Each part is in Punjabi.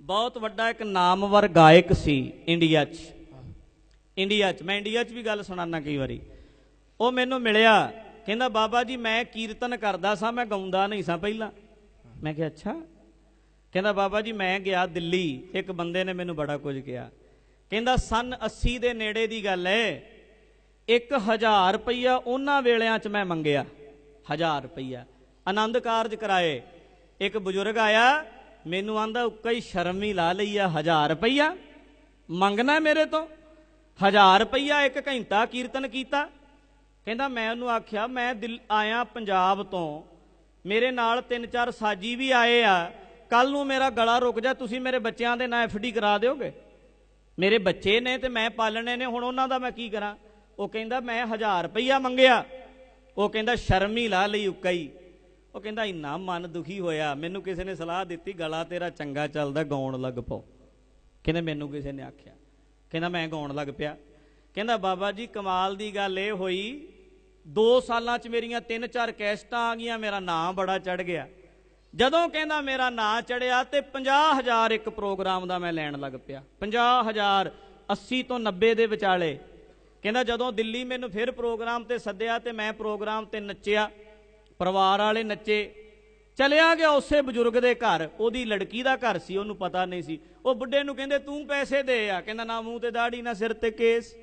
ਬਹੁਤ ਵੱਡਾ ਇੱਕ ਨਾਮਵਰ ਗਾਇਕ ਸੀ ਇੰਡੀਆ 'ਚ। ਇੰਡੀਆ 'ਚ। ਮੈਂ ਇੰਡੀਆ 'ਚ ਵੀ ਗੱਲ ਸੁਣਾਨਾ ਕਈ ਵਾਰੀ। ਉਹ ਮੈਨੂੰ ਮਿਲਿਆ, ਕਹਿੰਦਾ, ਬਾਬਾ ਜੀ, ਮੈਂ ਕੀਰਤਨ ਕਰਦਾ ਸਾਂ, ਮੈਂ ਗਾਉਂਦਾ ਨਹੀਂ ਸਾਂ ਪਹਿਲਾਂ। ਮੈਂ ਕਿਹਾ, ਅੱਛਾ। ਕਹਿੰਦਾ, ਬਾਬਾ ਜੀ, ਮੈਂ ਗਿਆ ਦਿੱਲੀ, ਇੱਕ ਬੰਦੇ ਨੇ ਮੈਨੂੰ ਬੜਾ ਕੁਝ ਕਿਹਾ। ਕਹਿੰਦਾ, ਸਨ 80 ਦੇ ਨੇੜੇ ਦੀ ਗੱਲ ਹੈ 1000 ਰੁਪਈਆ ਉਹਨਾਂ ਵੇਲਿਆਂ 'ਚ ਮੈਂ ਮੰਗਿਆ। 1000 ਰੁਪਈਆ। ਆਨੰਦ ਕਾਰਜ ਕਰਾਏ। ਇੱਕ ਬਜ਼ੁਰਗ ਆਇਆ ਮੈਨੂੰ ਆਂਦਾ, ਉੱਕਾ ਹੀ ਸ਼ਰਮ ਹੀ ਲਾ ਲਈ ਆ 1000 ਰੁਪਈਆ। ਮੰਗਣਾ ਮੇਰੇ ਤੋਂ? 1000 ਰੁਪਈਆ, ਇੱਕ ਘੰਟਾ ਕੀਰਤਨ ਕੀਤਾ। ਕਹਿੰਦਾ, ਮੈਂ ਉਹਨੂੰ ਆਖਿਆ, ਮੈਂ ਦਿਲ, ਆਇਆ ਪੰਜਾਬ ਤੋਂ। ਮੇਰੇ ਨਾਲ ਤਿੰਨ ਚਾਰ ਸਾਜੀ ਵੀ ਆਏ ਆ। ਕੱਲ ਨੂੰ ਮੇਰਾ ਗਲਾ ਰੁਕ ਜਾ, ਤੁਸੀਂ ਮੇਰੇ ਬੱਚਿਆਂ ਦੇ ਨਾਂ ਐਫਡੀ ਕਰਾ ਦਿਓਗੇ? ਮੇਰੇ ਬੱਚੇ ਨੇ ਤੇ ਮੈਂ ਪਾਲਣੇ ਨੇ, ਹੁਣ ਉਹਨਾਂ ਦਾ ਮੈਂ ਕੀ ਕਰਾਂ? ਉਹ ਕਹਿੰਦਾ, ਮੈਂ 1000 ਰੁਪਈਆ ਮੰਗਿਆ। ਉਹ ਕਹਿੰਦਾ, ਸ਼ਰਮ ਹੀ ਲਾ ਲਈ ਉੱਕਾ ਹੀ। ਉਹ ਕਹਿੰਦਾ, ਇੰਨਾ ਮਨ ਦੁਖੀ ਹੋਇਆ, ਮੈਨੂੰ ਕਿਸੇ ਨੇ ਸਲਾਹ ਦਿੱਤੀ, ਗਲਾ ਤੇਰਾ ਚੰਗਾ ਚੱਲਦਾ, ਗਾਉਣ ਲੱਗ ਪਓ। ਕਹਿੰਦੇ ਮੈਨੂੰ ਕਿਸੇ ਨੇ ਆਖਿਆ? ਕਹਿੰਦਾ, ਮੈਂ ਗਾਉਣ ਲੱਗ ਪਿਆ। ਕਹਿੰਦਾ, ਬਾਬਾ ਜੀ, ਕਮਾਲ ਦੀ ਗੱਲ ਇਹ ਹੋਈ 2 ਸਾਲਾਂ 'ਚ ਮੇਰੀਆਂ 3-4 ਕੈਸਟਾਂ ਆ ਗਈਆਂ, ਮੇਰਾ ਨਾਂ ਬੜਾ ਚੜ ਗਿਆ। ਜਦੋਂ ਕਹਿੰਦਾ, ਮੇਰਾ ਨਾਂ ਚੜਿਆ ਤੇ 50000 ਇੱਕ ਪ੍ਰੋਗਰਾਮ ਦਾ ਮੈਂ ਲੈਣ ਲੱਗ ਪਿਆ। 50000 80 ਤੋਂ 90 ਦੇ ਵਿਚਾਲੇ। ਕਹਿੰਦਾ, ਜਦੋਂ ਦਿੱਲੀ ਮੈਨੂੰ ਫਿਰ ਪ੍ਰੋਗਰਾਮ ਤੇ ਸੱਦਿਆ ਤੇ ਮੈਂ ਪ੍ਰੋਗਰਾਮ ਤੇ ਨੱਚਿਆ ਪਰਿਵਾਰ ਵਾਲੇ ਨੱਚੇ, ਚਲਿਆ ਗਿਆ ਉਸੇ ਬਜ਼ੁਰਗ ਦੇ ਘਰ, ਉਹਦੀ ਲੜਕੀ ਦਾ ਘਰ ਸੀ, ਉਹਨੂੰ ਪਤਾ ਨਹੀਂ ਸੀ। ਉਹ ਬੁੱਢੇ ਨੂੰ ਕਹਿੰਦੇ, ਤੂੰ ਪੈਸੇ ਦੇ ਆ। ਕਹਿੰਦਾ, ਨਾ, ਮੂੰਹ ਤੇ ਦਾੜੀ ਨਾ ਸਿਰ ਤੇ ਕੇਸ।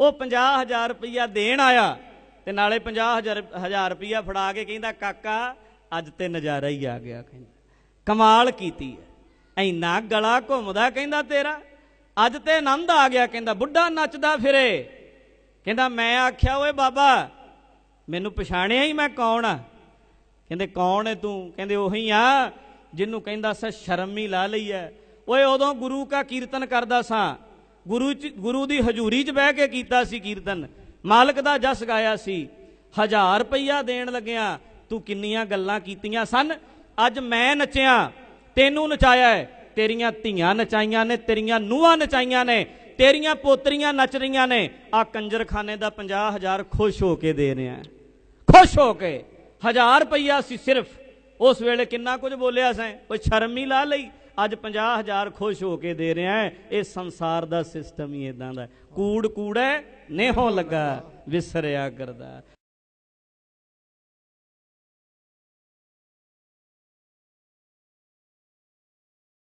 ਉਹ 50000 ਰੁਪਈਆ ਦੇਣ ਆਇਆ ਤੇ ਨਾਲੇ 50000 ਹਜ਼ਾਰ ਰੁਪਈਆ ਫੜਾ ਕੇ ਕਹਿੰਦਾ, ਕਾਕਾ, ਅੱਜ ਤੇ ਨਜ਼ਾਰਾ ਹੀ ਆ ਗਿਆ, ਕਹਿੰਦਾ। ਕਮਾਲ ਕੀਤੀ ਐ ਇੰਨਾ ਗਲਾ ਘੁੰਮਦਾ ਕਹਿੰਦਾ ਤੇਰਾ। ਅੱਜ ਤੇ ਆਨੰਦ ਆ ਗਿਆ ਕਹਿੰਦਾ, ਬੁੱਢਾ ਨੱਚਦਾ ਫਿਰੇ। ਕਹਿੰਦਾ, ਮੈਂ ਆਖਿਆ, ਓਏ ਬਾਬਾ, ਮੈਨੂੰ ਪਛਾਣਿਆ ਹੀ ਮੈਂ ਕੌਣ ਆ? ਕਹਿੰਦੇ, ਕੌਣ ਹੈ ਤੂੰ? ਕਹਿੰਦੇ, ਉਹੀ ਆ ਜਿਹਨੂੰ ਕਹਿੰਦਾ ਸਾ, ਸ਼ਰਮ ਹੀ ਲਾ ਲਈ ਐ। ਓਏ, ਉਦੋਂ ਗੁਰੂ ਕਾ ਕੀਰਤਨ ਕਰਦਾ ਸਾਂ। ਗੁਰੂ ਚ, ਗੁਰੂ ਦੀ ਹਜ਼ੂਰੀ 'ਚ ਬਹਿ ਕੇ ਕੀਤਾ ਸੀ ਕੀਰਤਨ। ਮਾਲਕ ਦਾ ਜਸ ਗਾਇਆ ਸੀ। ਹਜ਼ਾਰ ਰੁਪਈਆ ਦੇਣ ਲੱਗਿਆ ਤੂੰ ਕਿੰਨੀਆਂ ਗੱਲਾਂ ਕੀਤੀਆਂ ਸਨ। ਅੱਜ ਮੈਂ ਨੱਚਿਆ, ਤੈਨੂੰ ਨਚਾਇਆ ਹੈ ਤੇਰੀਆਂ ਧੀਆਂ ਨਚਾਈਆਂ ਨੇ, ਤੇਰੀਆਂ ਨੂੰਹਾਂ ਨਚਾਈਆਂ ਨੇ, ਤੇਰੀਆਂ ਪੋਤਰੀਆਂ ਨੱਚ ਰਹੀਆਂ ਨੇ। ਆ ਕੰਜਰਖਾਨੇ ਦਾ 50000 ਖੁਸ਼ ਹੋ ਕੇ ਦੇ ਰਿਹਾ। ਖੁਸ਼ ਹੋ ਕੇ। ਹਜ਼ਾਰ ਰੁਪਈਆ ਸੀ ਸਿਰਫ। ਉਸ ਵੇਲੇ ਕਿੰਨਾ ਕੁਝ ਬੋਲਿਆ ਸੈਂ? ਕੋਈ ਸ਼ਰਮ ਹੀ ਲਾ ਲਈ? ਅੱਜ 50000 ਖੁਸ਼ ਹੋ ਕੇ ਦੇ ਰਿਹਾ ਹੈ। ਇਹ ਸੰਸਾਰ ਦਾ ਸਿਸਟਮ ਹੀ ਇਦਾਂ ਦਾ ਹੈ। ਕੂੜ ਕੂੜੈ ਨੇਹੋਂ ਲੱਗਾ, ਵਿਸਰਿਆ ਕਰਦਾ।